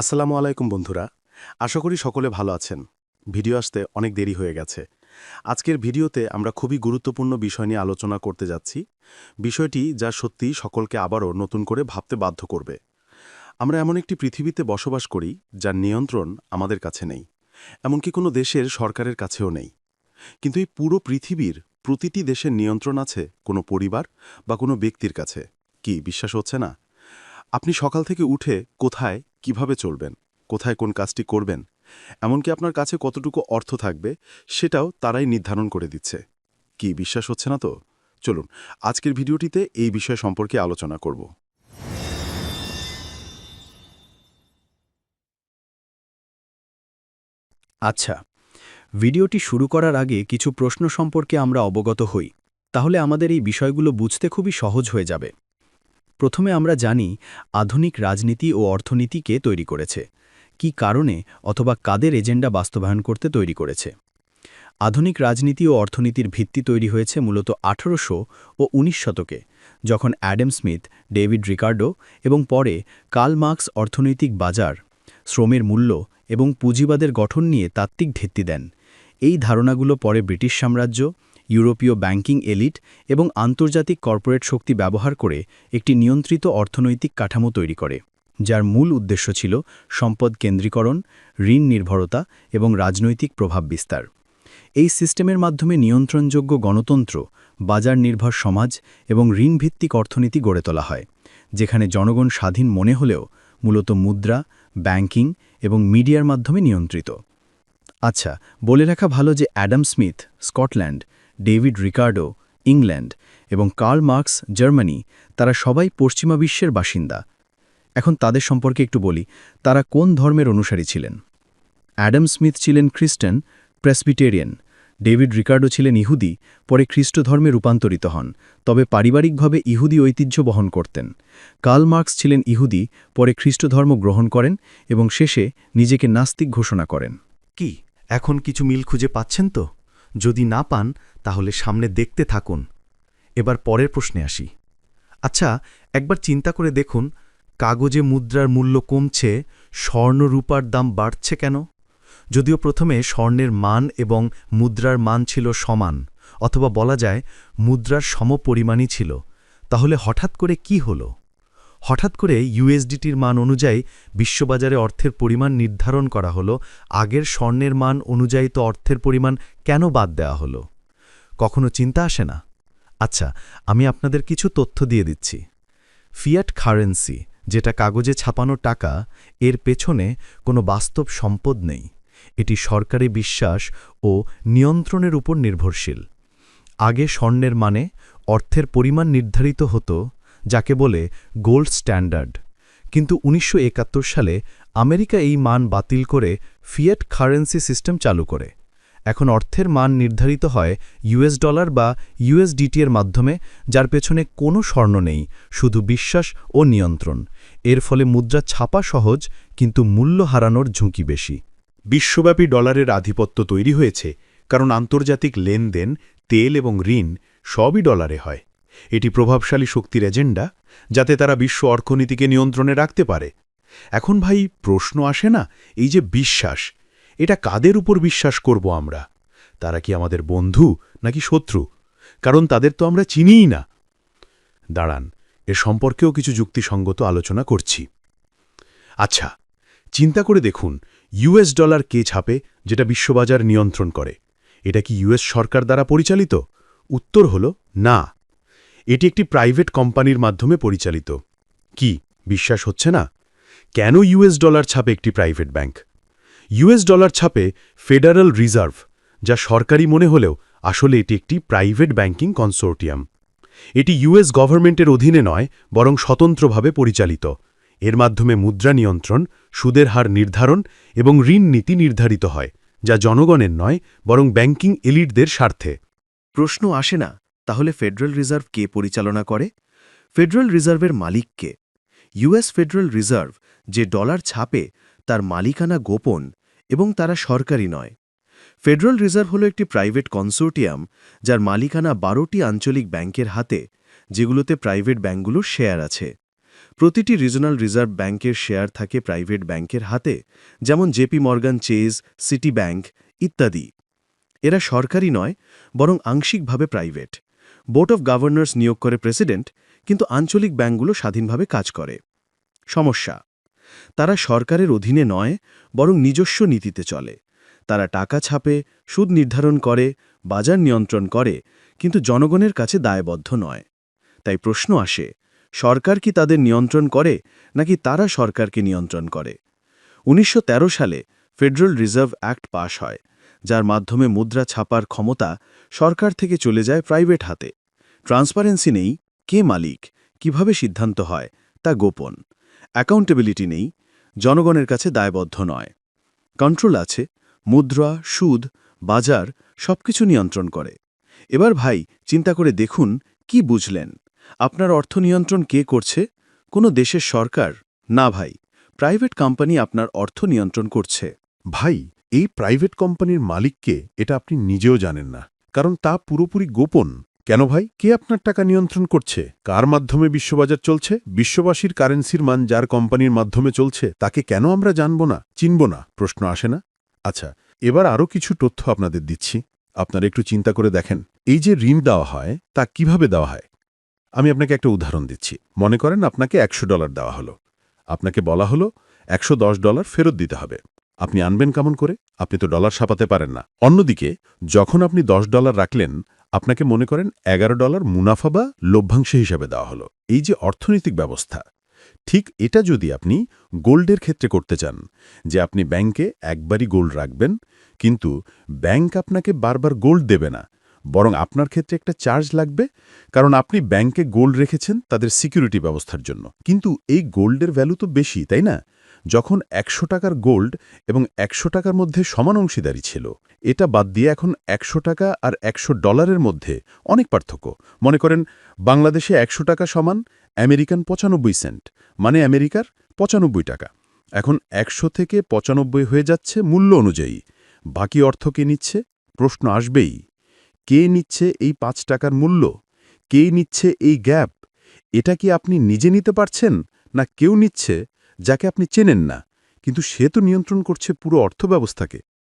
আসসালামু আলাইকুম বন্ধুরা। আশা করি সকলে ভালো আছেন। ভিডিও আসতে অনেক দেরি হয়ে গেছে। আজকের ভিডিওতে আমরা খুবই গুরুত্বপূর্ণ বিষয় নিয়ে আলোচনা করতে যাচ্ছি। বিষয়টি যা সত্যিই সকলকে আবারও নতুন করে ভাবতে বাধ্য করবে। আমরা এমন একটি পৃথিবীতে বসবাস করি, যার নিয়ন্ত্রণ আমাদের কাছে নেই, এমনকি কোনো দেশের সরকারের কাছেও নেই। কিন্তু এই পুরো পৃথিবীর প্রতিটি দেশের নিয়ন্ত্রণ আছে কোনো পরিবার বা কোনো ব্যক্তির কাছে। কি, বিশ্বাস হচ্ছে না? আপনি সকাল থেকে উঠে কোথায় কীভাবে চলবেন? কোথায় কোন কাজটি করবেন? এমনকি আপনার কাছে কতটুকু অর্থ থাকবে, সেটাও তারাই নির্ধারণ করে দিচ্ছে। কি বিশ্বাস হচ্ছে না তো? চলুন, আজকের ভিডিওটিতে এই বিষয় সম্পর্কে আলোচনা করব। আচ্ছা ভিডিওটি শুরু করার আগে কিছু প্রশ্ন সম্পর্কে আমরা অবগত হই। তাহলে আমাদের এই বিষয়গুলো বুঝতে খুবই সহজ হয়ে যাবে। প্রথমে আমরা জানি আধুনিক রাজনীতি ও অর্থনীতি কে তৈরি করেছে। কি কারণে অথবা কাদের এজেন্ডা বাস্তবায়ন করতে তৈরি করেছে? আধুনিক রাজনীতি ও অর্থনীতির ভিত্তি তৈরি হয়েছে মূলত আঠারোশো ও উনিশ শতকে, যখন অ্যাডাম স্মিথ, ডেভিড রিকার্ডো এবং পরে কার্ল মার্কস অর্থনৈতিক বাজার, শ্রমের মূল্য এবং পুঁজিবাদের গঠন নিয়ে তাত্ত্বিক ভিত্তি দেন। এই ধারণাগুলো পরে ব্রিটিশ সাম্রাজ্য ইউরোপীয় ব্যাংকিং এলিট এবং আন্তর্জাতিক কর্পোরেট শক্তি ব্যবহার করে একটি নিয়ন্ত্রিত অর্থনৈতিক কাঠামো তৈরি করে, যার মূল উদ্দেশ্য ছিল সম্পদ কেন্দ্রীকরণ, ঋণ নির্ভরতা এবং রাজনৈতিক প্রভাব বিস্তার। এই সিস্টেমের মাধ্যমে নিয়ন্ত্রণযোগ্য গণতন্ত্র, বাজার নির্ভর সমাজ এবং ঋণভিত্তিক অর্থনীতি গড়ে তোলা হয়, যেখানে জনগণ স্বাধীন মনে হলেও মূলত মুদ্রা, ব্যাংকিং এবং মিডিয়ার মাধ্যমে নিয়ন্ত্রিত। আচ্ছা বলে রাখা ভালো যে Adam Smith, Scotland David Ricardo, England এবং কার্ল মার্কস, জার্মানি, তারা সবাই পশ্চিমা বিশ্বের বাসিন্দা। এখন তাদের সম্পর্কে একটু বলি, তারা কোন ধর্মের অনুসারী ছিলেন? অ্যাডাম স্মিথ ছিলেন খ্রিস্টান, প্রেসবিটেরিয়ান। ডেভিড রিকার্ডো ছিলেন ইহুদি, পরে খ্রিস্ট ধর্মে রূপান্তরিত হন, তবে পারিবারিকভাবে ইহুদি ঐতিহ্য বহন করতেন। কার্ল মার্কস ছিলেন ইহুদি, পরে খ্রিস্ট ধর্ম গ্রহণ করেন এবং শেষে নিজেকে নাস্তিক ঘোষণা করেন। কি, এখন কিছু মিল খুঁজে পাচ্ছেন তো? যদি না পান, তাহলে সামনে দেখতে থাকুন। এবার পরের প্রশ্নে আসি। আচ্ছা একবার চিন্তা করে দেখুন, কাগজে মুদ্রার মূল্য কমছে স্বর্ণ রূপার দাম বাড়ছে কেন? যদিও প্রথমে স্বর্ণের মান এবং মুদ্রার মান ছিল সমান, অথবা বলা যায় মুদ্রার সমপরিমাণই ছিল। তাহলে হঠাৎ করে কি হলো? হঠাৎ করে ইউএসডিটির মান অনুযায়ী বিশ্ববাজারে অর্থের পরিমাণ নির্ধারণ করা হলো, আগের স্বর্ণের মান অনুযায়ী তো অর্থের পরিমাণ কেন বাদ দেওয়া হলো? কখনো চিন্তা আসে না? আচ্ছা আমি আপনাদের কিছু তথ্য দিয়ে দিচ্ছি। ফিয়াট কারেন্সি, যেটা কাগজে ছাপানো টাকা, এর পেছনে কোনো বাস্তব সম্পদ নেই। এটি সরকারি বিশ্বাস ও নিয়ন্ত্রণের উপর নির্ভরশীল। আগে স্বর্ণের মানে অর্থের পরিমাণ নির্ধারিত হতো যাকে বলে গোল্ড স্ট্যান্ডার্ড। কিন্তু উনিশশো একাত্তর সালে আমেরিকা এই মান বাতিল করে ফিয়েট কারেন্সি সিস্টেম চালু করে। এখন অর্থের মান নির্ধারিত হয় ইউএস ডলার বা ইউএসডিটি এর মাধ্যমে, যার পেছনে কোনো স্বর্ণ নেই, শুধু বিশ্বাস ও নিয়ন্ত্রণ। এর ফলে মুদ্রা ছাপা সহজ, কিন্তু মূল্য হারানোর ঝুঁকি বেশি। বিশ্বব্যাপী ডলারের আধিপত্য তৈরি হয়েছে, কারণ আন্তর্জাতিক লেনদেন, তেল এবং ঋণ সবই ডলারে হয়। এটি প্রভাবশালী শক্তির এজেন্ডা, যাতে তারা বিশ্ব অর্থনীতিকে নিয়ন্ত্রণে রাখতে পারে। এখন ভাই, প্রশ্ন আসে না, এই যে বিশ্বাস, এটা কাদের উপর বিশ্বাস করব আমরা? তারা কি আমাদের বন্ধু নাকি শত্রু? কারণ তাদের তো আমরা চিনিই না। দাঁড়ান, এ সম্পর্কেও কিছু যুক্তিসঙ্গত আলোচনা করছি। আচ্ছা চিন্তা করে দেখুন ইউএস ডলার কে ছাপে যেটা বিশ্ববাজার নিয়ন্ত্রণ করে? এটা কি ইউএস সরকার দ্বারা পরিচালিত? উত্তর হল না। এটি একটি প্রাইভেট কোম্পানির মাধ্যমে পরিচালিত। কি, বিশ্বাস হচ্ছে না? কেন ইউএস ডলার ছাপে একটি প্রাইভেট ব্যাংক? ইউএস ডলার ছাপে ফেডারেল রিজার্ভ, যা সরকারি মনে হলেও আসলে এটি একটি প্রাইভেট ব্যাংকিং কনসোর্টিয়াম। এটি ইউএস গভর্নমেন্টের অধীনে নয়, বরং স্বতন্ত্রভাবে পরিচালিত। এর মাধ্যমে মুদ্রা নিয়ন্ত্রণ, সুদের হার নির্ধারণ এবং ঋণ নীতি নির্ধারিত হয়, যা জনগণের নয়, বরং ব্যাংকিং এলিটদের স্বার্থে। প্রশ্ন আসে না তাহলে ফেডারেল রিজার্ভ কে পরিচালনা করে? ফেডারেল রিজার্ভের মালিক কে? ইউএস ফেডারেল রিজার্ভ যে ডলার ছাপে, তার মালিকানা গোপন এবং তারা সরকারি নয়। ফেডারেল রিজার্ভ হল একটি প্রাইভেট কনসোর্টিয়াম যার মালিকানা বারোটি আঞ্চলিক ব্যাংকের হাতে, যেগুলোতে প্রাইভেট ব্যাংকগুলোর শেয়ার আছে। প্রতিটি রিজনাল রিজার্ভ ব্যাংকের শেয়ার থাকে প্রাইভেট ব্যাংকের হাতে, যেমন JP Morgan Chase Citi bank ইত্যাদি। এরা সরকারি নয়, বরং আংশিকভাবে প্রাইভেট বোর্ড অফ গভর্নর্স নিয়োগ করে প্রেসিডেন্ট, কিন্তু আঞ্চলিক ব্যাংকগুলো স্বাধীনভাবে কাজ করে। সমস্যা, তারা সরকারের অধীনে নয়, বরং নিজস্ব নীতিতে চলে। তারা টাকা ছাপে, সুদ নির্ধারণ করে, বাজার নিয়ন্ত্রণ করে, কিন্তু জনগণের কাছে দায়বদ্ধ নয়। তাই প্রশ্ন আসে, সরকার কি তাদের নিয়ন্ত্রণ করে, নাকি তারা সরকারকে নিয়ন্ত্রণ করে? উনিশশো তেরো সালে ফেডারেল রিজার্ভ অ্যাক্ট পাশ হয়। যার মাধ্যমে মুদ্রা ছাপার ক্ষমতা সরকার থেকে চলে যায় প্রাইভেট হাতে। ট্রান্সপারেন্সি নেই, কে মালিক, কীভাবে সিদ্ধান্ত হয়, তা গোপন। অ্যাকাউন্টেবিলিটি নেই, জনগণের কাছে দায়বদ্ধ নয়। কন্ট্রোল আছে, মুদ্রা, সুদ, বাজার সবকিছু নিয়ন্ত্রণ করে। এবার ভাই, চিন্তা করে দেখুন, কি বুঝলেন? আপনার অর্থ নিয়ন্ত্রণ কে করছে? কোনো দেশের সরকার? না ভাই, প্রাইভেট কোম্পানি আপনার অর্থ নিয়ন্ত্রণ করছে। ভাই এই প্রাইভেট কোম্পানির মালিককে এটা আপনি নিজেও জানেন না। কারণ তা পুরোপুরি গোপন। কেন ভাই? কে আপনার টাকা নিয়ন্ত্রণ করছে? কার মাধ্যমে বিশ্ববাজার চলছে? বিশ্ববাসীর কারেন্সির মান যার কোম্পানির মাধ্যমে চলছে, তাকে কেন আমরা জানব না, চিনব না? প্রশ্ন আসে না? আচ্ছা এবার আরও কিছু তথ্য আপনাদের দিচ্ছি। আপনারা একটু চিন্তা করে দেখেন, এই যে ঋণ দেওয়া হয়, তা কীভাবে দেওয়া হয়? আমি আপনাকে একটা উদাহরণ দিচ্ছি। মনে করেন আপনাকে একশো ডলার দেওয়া হলো। আপনাকে বলা হলো, একশো দশ ডলার ফেরত দিতে হবে। আপনি আনবেন কেমন করে? আপনি তো ডলার ছাপাতে পারেন না। অন্যদিকে, যখন আপনি দশ ডলার রাখলেন, আপনাকে মনে করেন এগারো ডলার মুনাফা বা লভ্যাংশ হিসাবে দেওয়া হলো। এই যে অর্থনৈতিক ব্যবস্থা, ঠিক এটা যদি আপনি গোল্ডের ক্ষেত্রে করতে চান, যে আপনি ব্যাংকে একবারই গোল্ড রাখবেন, কিন্তু ব্যাংক আপনাকে বারবার গোল্ড দেবে না, বরং আপনার ক্ষেত্রে একটা চার্জ লাগবে, কারণ আপনি ব্যাংকে গোল্ড রেখেছেন তাদের সিকিউরিটি ব্যবস্থার জন্য। কিন্তু এই গোল্ডের ভ্যালু তো বেশি, তাই না? যখন একশো টাকার গোল্ড এবং একশো টাকার মধ্যে সমান অংশীদারি ছিল। এটা বাদ দিয়ে এখন একশো টাকা আর একশো ডলারের মধ্যে অনেক পার্থক্য। মনে করেন, বাংলাদেশে একশো টাকা সমান, আমেরিকান পঁচানব্বই সেন্ট মানে আমেরিকার পঁচানব্বই টাকা। এখন একশো থেকে পঁচানব্বই হয়ে যাচ্ছে মূল্য অনুযায়ী। বাকি অর্থ কে নিচ্ছে? প্রশ্ন আসবেই। কে নিচ্ছে এই পাঁচ টাকার মূল্য? কে নিচ্ছে এই গ্যাপ? এটা কি আপনি নিজে নিতে পারছেন, না কেউ নিচ্ছে? যাকে আপনি চেনেন না কিন্তু সে তো নিয়ন্ত্রণ করছে পুরো অর্থব্যবস্থাকে।